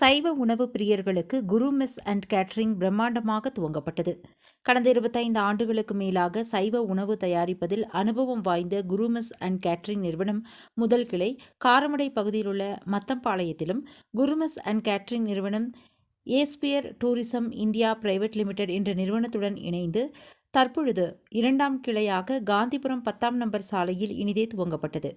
சைவ உணவு பிரியர்களுக்கு குரு மெஸ் அண்ட் கேட்ரிங் பிரம்மாண்டமாக துவங்கப்பட்டது. கடந்த இருபத்தைந்து ஆண்டுகளுக்கு மேலாக சைவ உணவு தயாரிப்பதில் அனுபவம் வாய்ந்த குரு மெஸ் அண்ட் கேட்ரிங் நிறுவனம் முதல் கிளை காரமடை பகுதியிலுள்ள மத்தம்பாளையத்திலும் குருமெஸ் அண்ட் கேட்ரிங் நிறுவனம் Aspire tourism India private limited என்ற நிறுவனத்துடன் இணைந்து தற்பொழுது இரண்டாம் கிளையாக காந்திபுரம் பத்தாம் நம்பர் சாலையில் இனிதே துவங்கப்பட்டது.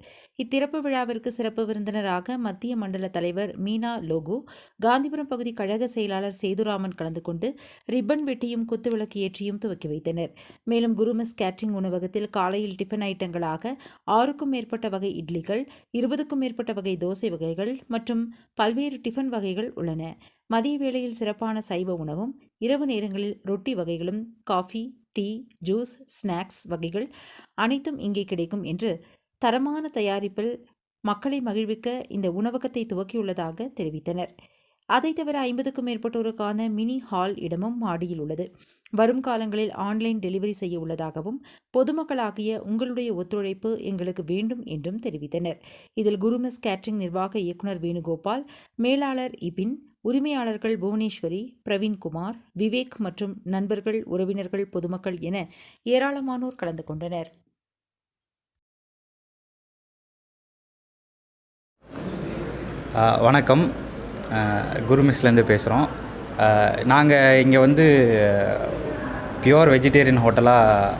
இத்திறப்பு விழாவிற்கு சிறப்பு விருந்தினராக மத்திய மண்டல தலைவர் மீனா லோகு காந்திபுரம் பகுதி கழக செயலாளர் சேதுராமன் கலந்து கொண்டு ரிப்பன் வெட்டியும் குத்துவிளக்கு ஏற்றியும் துவக்கி வைத்தனர். மேலும் குருமஸ் கேட்ரிங் உணவகத்தில் காலையில் டிஃபன் ஐட்டங்களாக ஆறுக்கும் மேற்பட்ட வகை இட்லிகள் இருபதுக்கும் மேற்பட்ட வகை தோசை வகைகள் மற்றும் பல்வேறு டிஃபன் வகைகள் உள்ளன. மதிய வேளையில் சிறப்பான சைவ உணவும் இரவு நேரங்களில் ரொட்டி வகைகளும் காஃபி டீ ஜூஸ் ஸ்நாக்ஸ் வகைகள் அனைத்தும் இங்கே கிடைக்கும் என்று தரமான தயாரிப்பில் மக்களை மகிழ்விக்க இந்த உணவகத்தை துவக்கியுள்ளதாக தெரிவித்தனர். அதைத் தவிர ஐம்பதுக்கும் மேற்பட்டோருக்கான மினி ஹால் இடமும் மாடியில் உள்ளது. வரும் காலங்களில் ஆன்லைன் டெலிவரி செய்ய உள்ளதாகவும் பொதுமக்களாகிய உங்களுடைய ஒத்துழைப்பு எங்களுக்கு வேண்டும் என்றும் தெரிவித்தனர். இதில் குருமஸ் கேட்ரிங் நிர்வாக இயக்குனர் வேணுகோபால் மேலாளர் இபின் உரிமையாளர்கள் புவனேஸ்வரி பிரவீன்குமார் விவேக் மற்றும் நண்பர்கள் உறவினர்கள் பொதுமக்கள் என ஏராளமானோர் கலந்து கொண்டனர். வணக்கம். குருமிஸ்லேருந்து பேசுகிறோம். நாங்கள் இங்கே வந்து பியோர் வெஜிடேரியன் ஹோட்டலாக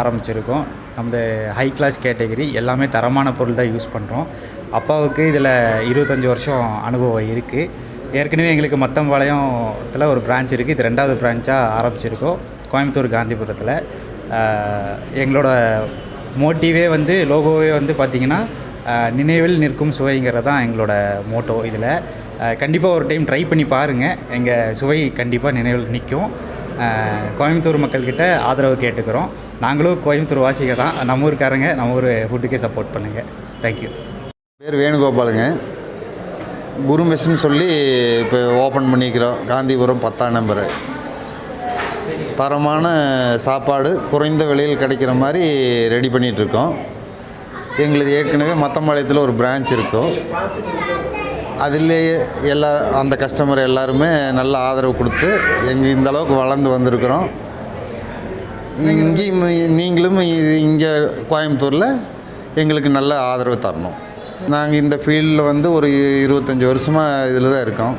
ஆரம்பிச்சிருக்கோம். நமது ஹை கிளாஸ் கேட்டகரி எல்லாமே தரமான பொருள் தான் யூஸ் பண்ணுறோம் அப்பாவுக்கு இதில் இருபத்தஞ்சி வருஷம் அனுபவம் இருக்குது ஏற்கனவே எங்களுக்கு மத்தம்பாளையத்தில் ஒரு பிரான்ச் இருக்குது இது ரெண்டாவது பிரான்ச்சாக ஆரம்பிச்சிருக்கோம் கோயம்புத்தூர் காந்திபுரத்தில். எங்களோட மோட்டிவே வந்து லோகோவே வந்து பார்த்திங்கன்னா நினைவில் நிற்கும் சுவைங்கிறது தான் எங்களோட மோட்டோ இதில். கண்டிப்பாக ஒரு டைம் ட்ரை பண்ணி பாருங்கள் எங்கள் சுவை கண்டிப்பாக நினைவில் நிற்கும். கோயம்புத்தூர் மக்கள்கிட்ட ஆதரவு கேட்டுக்கிறோம். நாங்களும் கோயம்புத்தூர் வாசிக தான். நம்ம ஊருக்காரங்க நம்ம ஊர் ஃபுட்டுக்கே சப்போர்ட் பண்ணுங்கள் தேங்க்யூ பேர் வேணுகோபாலுங்க. குரு மெஸ்ன்னு சொல்லி இப்போ ஓப்பன் பண்ணிக்கிறோம். காந்திபுரம் பத்தாம் நம்பரு தரமான சாப்பாடு குறைந்த விலையில் கிடைக்கிற மாதிரி ரெடி பண்ணிகிட்ருக்கோம் எங்களுது ஏற்கனவே மத்தம்பாளையத்தில் ஒரு பிரான்ச் இருக்கும். அதிலேயே எல்லா அந்த கஸ்டமர் எல்லாருமே நல்ல ஆதரவு கொடுத்து எங்கள் இந்த அளவுக்கு வளர்ந்து வந்திருக்கிறோம். இங்கேயும் நீங்களும் இது இங்கே கோயம்புத்தூரில் எங்களுக்கு நல்ல ஆதரவு தரணும். நாங்கள் இந்த ஃபீல்டில் வந்து ஒரு இருபத்தஞ்சி வருஷமாக இதில் தான் இருக்கோம்.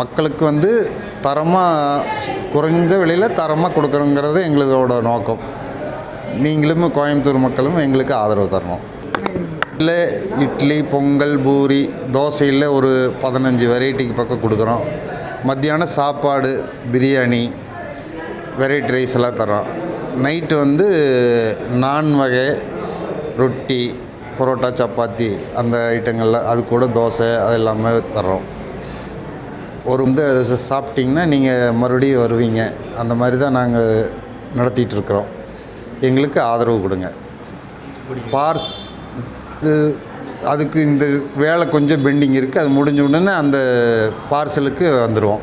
மக்களுக்கு வந்து தரமாக குறைந்த விலையில் தரமாக கொடுக்குறோங்கிறது எங்களதோட நோக்கம். நீங்களும் கோயம்புத்தூர் மக்களும் எங்களுக்கு ஆதரவு தரணும். இல்லை இட்லி பொங்கல் பூரி தோசையில் ஒரு பதினஞ்சு வெரைட்டிக்கு பக்கம் கொடுக்குறோம். மத்தியானம் சாப்பாடு பிரியாணி வெரைட்டி ரைஸ் எல்லாம் தரோம் நைட்டு வந்து நான் வகை ரொட்டி பரோட்டா சப்பாத்தி அந்த ஐட்டங்கள்லாம் அது கூட தோசை அது எல்லாமே தர்றோம். ஒரு வந்து சாப்பிட்டிங்கன்னா நீங்கள் மறுபடியும் வருவீங்க. அந்த மாதிரி தான் நாங்கள் நடத்திட்டு இருக்கிறோம். எங்களுக்கு ஆதரவு கொடுங்க. பார்ஸ் இது அதுக்கு இந்த வேலை கொஞ்சம் பெண்டிங் இருக்குது அது முடிஞ்ச உடனே அந்த பார்சலுக்கு வந்துடுவோம்